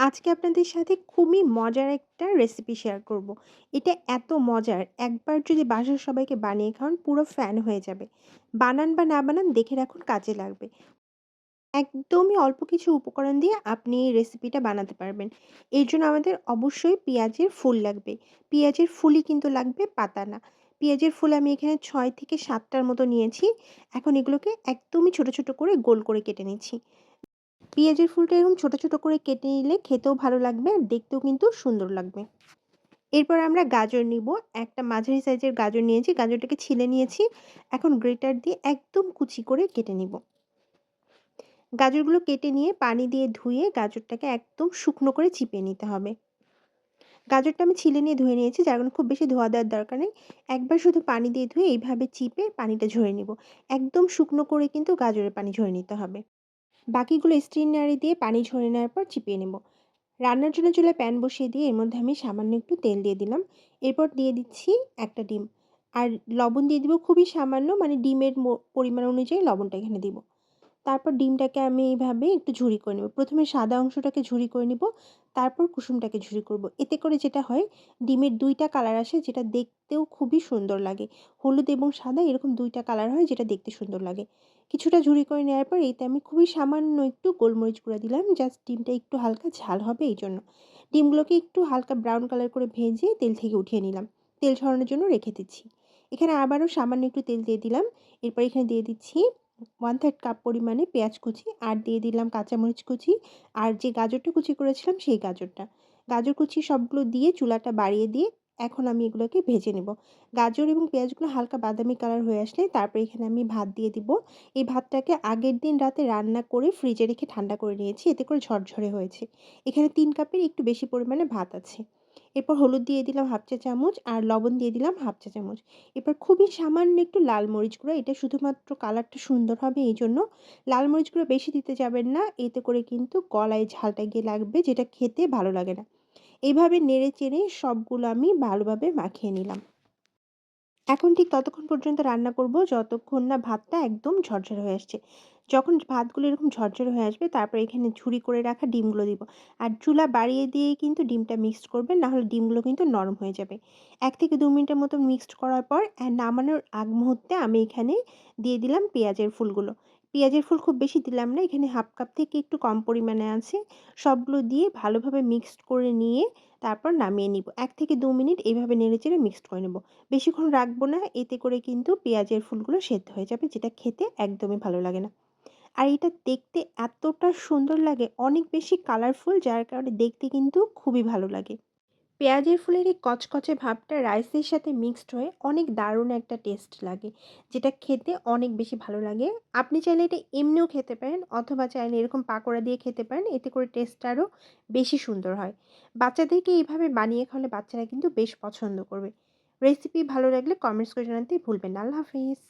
আজকে আপনাদের সাথে খুবই মজার একটা রেসিপি শেয়ার করব। এটা এত মজার, একবার যদি বাসার সবাইকে বানিয়ে খাওয়ান পুরো ফ্যান হয়ে যাবে। বানান বা না বানান দেখে রাখুন কাজে লাগবে। একদমই অল্প কিছু উপকরণ দিয়ে আপনি এই রেসিপিটা বানাতে পারবেন। এর জন্য আমাদের অবশ্যই পেঁয়াজের ফুল লাগবে। পেঁয়াজের ফুলই কিন্তু লাগবে, পাতা না। পেঁয়াজের ফুল আমি এখানে ছয় থেকে সাতটার মতো নিয়েছি। এখন এগুলোকে একদমই ছোট, ছোট করে গোল করে কেটে নিচ্ছি। পেঁয়াজের ফুলটা এরকম ছোট, ছোট করে কেটে নিলে খেতেও ভালো লাগবে আর দেখতেও কিন্তু সুন্দর লাগবে। এরপর আমরা গাজর নিব। একটা মাঝারি সাইজের গাজর নিয়েছি। গাজরটাকে ছিলে নিয়েছি। এখন গ্রেটার দিয়ে একদম কুচি করে কেটে নিব। গাজরগুলো কেটে নিয়ে পানি দিয়ে ধুয়ে গাজরটাকে একদম শুকনো করে চিপে নিতে হবে। গাজরটা আমি ছিলে নিয়ে ধুয়ে নিয়েছি যার কারণে খুব বেশি ধোয়া দেওয়ার দরকার নেই। একবার শুধু পানি দিয়ে ধুয়ে এইভাবে চিপে পানিটা ঝরে নিব। একদম শুকনো করে কিন্তু গাজরের পানি ঝরে নিতে হবে। বাকিগুলো স্ট্রেনারে দিয়ে পানি ঝরে নেওয়ার পর চিপিয়ে নেব। রান্নার জন্য চুলে প্যান বসিয়ে দিয়ে এর মধ্যে আমি সামান্য একটু তেল দিয়ে দিলাম। এরপর দিয়ে দিচ্ছি একটা ডিম। আর লবণ দিয়ে দিব খুবই সামান্য মানে ডিমের পরিমাণ অনুযায়ী লবণটা এখানে দিব। তারপর ডিমটাকে আমি এইভাবে একটু ঝুরি করে নেব। প্রথমে সাদা অংশটাকে ঝুরি করে নিব, তারপর কুসুমটাকে ঝুরি করব। এতে করে যেটা হয়, ডিমের দুইটা কালার আসে যেটা দেখতেও খুবই সুন্দর লাগে। হলুদ এবং সাদা এরকম দুইটা কালার হয় যেটা দেখতে সুন্দর লাগে। কিছুটা ঝুরি করে নেওয়ার পর এইতে আমি খুবই সামান্য একটু গোলমরিচ গুঁড়া দিলাম, জাস্ট ডিমটা একটু হালকা ঝাল হবে এই জন্য। ডিমগুলোকে একটু হালকা ব্রাউন কালার করে ভেজে তেল থেকে উঠিয়ে নিলাম। তেল ছড়ানোর জন্য রেখে দিচ্ছি। এখানে আবারও সামান্য একটু তেল দিয়ে দিলাম। এরপর এখানে দিয়ে দিচ্ছি ওয়ান থার্ড কাপ পরিমাণে পেঁয়াজ কুচি আর দিয়ে দিলাম কাঁচামরিচ কুচি আর যে গাজরটা কুচি করেছিলাম সেই গাজরটা। গাজর কুচি সবগুলো দিয়ে চুলাটা বাড়িয়ে দিয়ে এখন আমি এগুলোকে ভেজে নেব। গাজর এবং পেঁয়াজগুলো হালকা বাদামি কালার হয়ে আসলে তারপর এখানে আমি ভাত দিয়ে দিব। এই ভাতটাকে আগের দিন রাতে রান্না করে ফ্রিজে রেখে ঠান্ডা করে নিয়েছি, এতে করে ঝরঝরে হয়েছে। এখানে তিন কাপের একটু বেশি পরিমাণে ভাত আছে। এরপর হলুদ দিয়ে দিলাম হাফ চা চামচ আর লবণ দিয়ে দিলাম হাফ চা চামচ। এরপর খুবই সামান্য একটু লাল মরিচ গুঁড়ো, এটা শুধুমাত্র কালারটা সুন্দর হবে এই জন্য। লাল মরিচ গুঁড়ো বেশি দিতে যাবেন না, এতে করে কিন্তু গলায় ঝালটা গিয়ে লাগবে, যেটা খেতে ভালো লাগে না। এইভাবে নেড়ে চেড়ে সবগুলো আমি ভালোভাবে মাখিয়ে নিলাম। এখন ঠিক ততক্ষণ পর্যন্ত রান্না করব, যতক্ষণ না ভাতটা একদম ঝরঝরে হয়ে আসছে। যখন ভাতগুলো এরকম ঝরঝরে হয়ে আসবে, তারপর এখানে ঝুড়ি করে রাখা ডিমগুলো দিব। আর চুলা বাড়িয়ে দিয়ে কিন্তু ডিমটা মিক্সড করবেন, নাহলে ডিমগুলো কিন্তু নরম হয়ে যাবে। এক থেকে দু মিনিটের মতো মিক্সড করার পর নামানোর আগ মুহূর্তে আমি এখানে দিয়ে দিলাম পেঁয়াজের ফুলগুলো। পেঁয়াজের ফুল খুব বেশি দিলাম না। এখানে হাফ কাপ থেকে একটু কম পরিমাণে আছে। সবগুলো দিয়ে ভালোভাবে মিক্সড করে নিয়ে তারপর নামিয়ে নিব। এক থেকে দু মিনিট এইভাবে নেড়ে চেড়ে মিক্সড করে নেব। বেশিক্ষণ রাখব না, এতে করে কিন্তু পেঁয়াজের ফুলগুলো সেদ্ধ হয়ে যাবে, যেটা খেতে একদমই ভালো লাগে না। আর এটা দেখতে এতটা সুন্দর লাগে, অনেক বেশি কালারফুল যার কারণে দেখতে কিন্তু খুবই ভালো লাগে। পেঁয়াজের ফুলের এই কচকচে ভাবটা রাইসের সাথে মিক্সড হয়ে অনেক দারুণ একটা টেস্ট লাগে, যেটা খেতে অনেক বেশি ভালো লাগে। আপনি চাইলে এটা এমনিও খেতে পারেন, অথবা চাইলে এরকম পাকোড়া দিয়ে খেতে পারেন, এতে করে টেস্টটা আরও বেশি সুন্দর হয়। বাচ্চাদেরকে এইভাবে বানিয়ে খাওয়ালে বাচ্চারা কিন্তু বেশ পছন্দ করবে। রেসিপি ভালো লাগলে কমেন্টস করে জানাতে ভুলবেন আল্লাহ হাফিজ।